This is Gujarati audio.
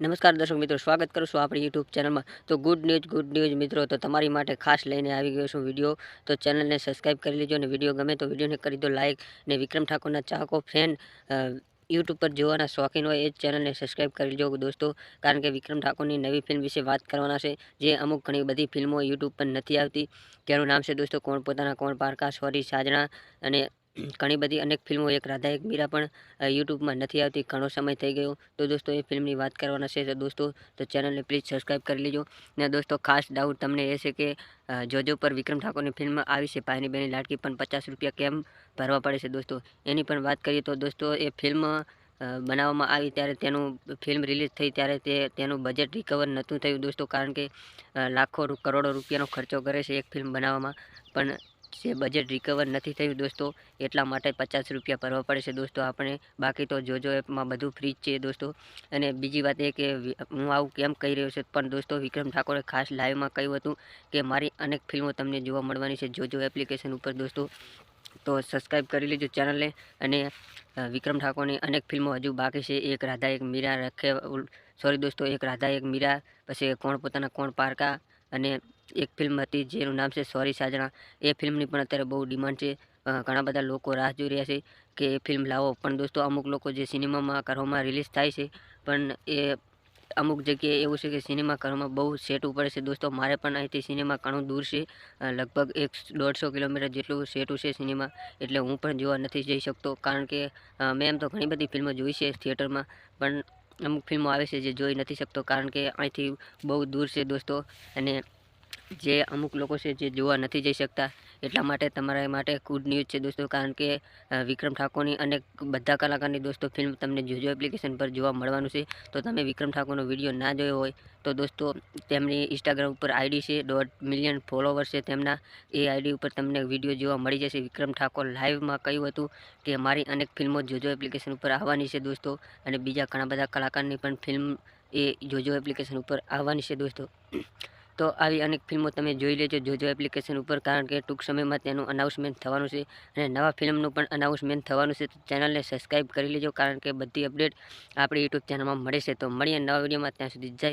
નમસ્કાર દર્શક મિત્રો, સ્વાગત કરું છું આપણી યુટ્યુબ ચેનલમાં તો ગુડ ન્યૂઝ ગુડ ન્યૂઝ મિત્રો, તો તમારી માટે ખાસ લઈને આવી ગયો છું વીડિયો તો ચેનલને સબસ્ક્રાઈબ કરી લેજો અને વીડિયો ગમે તો વિડીયોને કરી દો લાઇક ને વિક્રમ ઠાકોરના ચાહકો ફેન યુટ્યુબ પર જોવાના શોખીન હોય એ જ ચેનલને સબસ્ક્રાઈબ કરી લો દોસ્તો. કારણ કે વિક્રમ ઠાકોરની નવી ફિલ્મ વિશે વાત કરવાના છે, જે અમુક ઘણી બધી ફિલ્મો યુટ્યુબ પર નથી આવતી. તેનું નામ છે દોસ્તો કોણ પોતાના, કોણ પારકા, સોરી, સાજણા અને ઘણી બધી અનેક ફિલ્મો, એક રાધા, એક મીરા પણ યુટ્યુબમાં નથી આવતી, ઘણો સમય થઈ ગયો. તો દોસ્તો, એ ફિલ્મની વાત કરવાના છે. તો દોસ્તો, તો ચેનલને પ્લીઝ સબસ્ક્રાઈબ કરી લેજો. ને દોસ્તો, ખાસ ડાઉટ તમને એ છે કે જોજો પર વિક્રમ ઠાકોરની ફિલ્મ આવી છે, પાયની બેની લાડકી, પણ પચાસ રૂપિયા કેમ ભરવા પડે છે દોસ્તો? એની પણ વાત કરીએ તો દોસ્તો, એ ફિલ્મ બનાવવામાં આવી ત્યારે તેનું ફિલ્મ રિલીઝ થઈ ત્યારે તે, તેનું બજેટ રિકવર નહોતું થયું દોસ્તો, કારણ કે લાખો કરોડો રૂપિયાનો ખર્ચો કરે છે એક ફિલ્મ બનાવવામાં. પણ જે બજેટ રિકવર નથી થયું દોસ્તો. એટલા માટે પચાસ રૂપિયા ભરવા પડે છે દોસ્તો આપણે. બાકી તો જોજો એપમાં બધું ફ્રી જ છે દોસ્તો. અને બીજી વાત એ કે હું આવું કેમ કહી રહ્યો છું પણ દોસ્તો વિક્રમ ઠાકોરે ખાસ લાઈવમાં કહ્યું હતું કે મારી અનેક ફિલ્મો તમને જોવા મળવાની છે જોજો એપ્લિકેશન ઉપર દોસ્તો. તો સબસ્ક્રાઈબ કરી લેજો ચેનલને અને વિક્રમ ઠાકોરની અનેક ફિલ્મો હજુ બાકી છે. એક રાધા, એક મીરા રખે સોરી દોસ્તો, એક રાધા, એક મીરા, પછી કોણ પોતાના કોણ પારકા અને એક ફિલ્મ હતી જેનું નામ છે સોરી સાજણા એ ફિલ્મની પણ અત્યારે બહુ ડિમાન્ડ છે. ઘણા બધા લોકો રાહ જોઈ રહ્યા છે કે એ ફિલ્મ લાવો. પણ દોસ્તો, અમુક લોકો જે સિનેમામાં ઘરોમાં રિલીઝ થાય છે, પણ એ અમુક જગ્યાએ એવું છે કે સિનેમા ઘરોમાં બહુ સેટ પડે છે. દોસ્તો, મારે પણ અહીંથી સિનેમા ઘણું દૂર છે. લગભગ એક દોઢસો કિલોમીટર જેટલું સેટું છે સિનેમા એટલે હું પણ જોવા નથી જઈ શકતો. કારણ કે મેં એમ તો ઘણી બધી ફિલ્મો જોઈ છે થિયેટરમાં પણ અમુક ફિલ્મો આવે છે જે જોઈ નથી શકતો. કારણ કે અહીંથી બહુ દૂર છે દોસ્તો. અને જે અમુક લોકો છે જે જોવા નથી જઈ શકતા, એટલા માટે તમારા માટે ગુડ ન્યૂઝ છે દોસ્તો. કારણ કે વિક્રમ ઠાકોરની અનેક બધા કલાકારની દોસ્તો ફિલ્મ તમને જોજો એપ્લિકેશન પર જોવા મળવાનું છે. તો તમે વિક્રમ ઠાકોરનો વીડિયો ના જોયો હોય, તો દોસ્તો તેમની ઇન્સ્ટાગ્રામ ઉપર આઈડી છે દોઢ મિલિયન ફોલોવર્સ છે તેમના. એ આઈડી ઉપર તમને વીડિયો જોવા મળી જશે. વિક્રમ ઠાકોર લાઈવમાં કહ્યું હતું કે મારી અનેક ફિલ્મો જોજો એપ્લિકેશન ઉપર આવવાની છે દોસ્તો. અને બીજા ઘણા બધા કલાકારની પણ ફિલ્મ એ જોજો એપ્લિકેશન ઉપર આવવાની છે દોસ્તો. તો આવી અનેક ફિલ્મો તમે જોઈ લેજો જોજો એપ્લિકેશન ઉપર, કારણ કે ટૂંક સમયમાં તેનું અનાઉન્સમેન્ટ થવાનું છે અને નવા ફિલ્મનું પણ અનાઉન્સમેન્ટ થવાનું છે, તો ચેનલને સબસ્ક્રાઈબ કરી લેજો, કારણ કે બધી અપડેટ આપણી યુટ્યુબ ચેનલમાં મળે છે. તો મળીએ નવા વિડીયોમાં ત્યાં સુધી જય